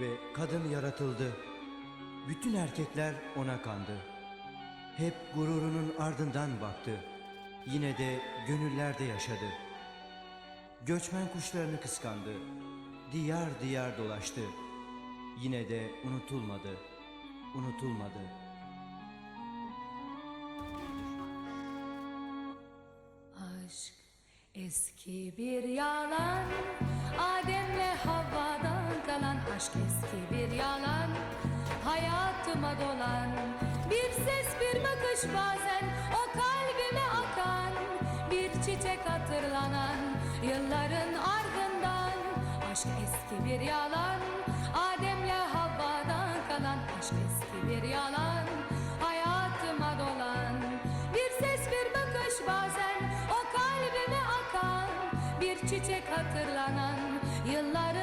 ve kadın yaratıldı. Bütün erkekler ona kandı. Hep gururunun ardından baktı. Yine de gönüllerde yaşadı. Göçmen kuşlarını kıskandı. Diyar diyar dolaştı. Yine de unutulmadı. Unutulmadı. Aşk eski bir yalan Hayatıma dolan. Bir ses bir bakış bazen O kalbime akan. Bir çiçek hatırlanan Yılların ardından. Aşk eski bir yalan Adem'le Havva'dan kalan. Aşk eski bir yalan Hayatıma dolan. Bir ses bir bakış bazen O kalbime akan. Bir çiçek hatırlanan Yıllar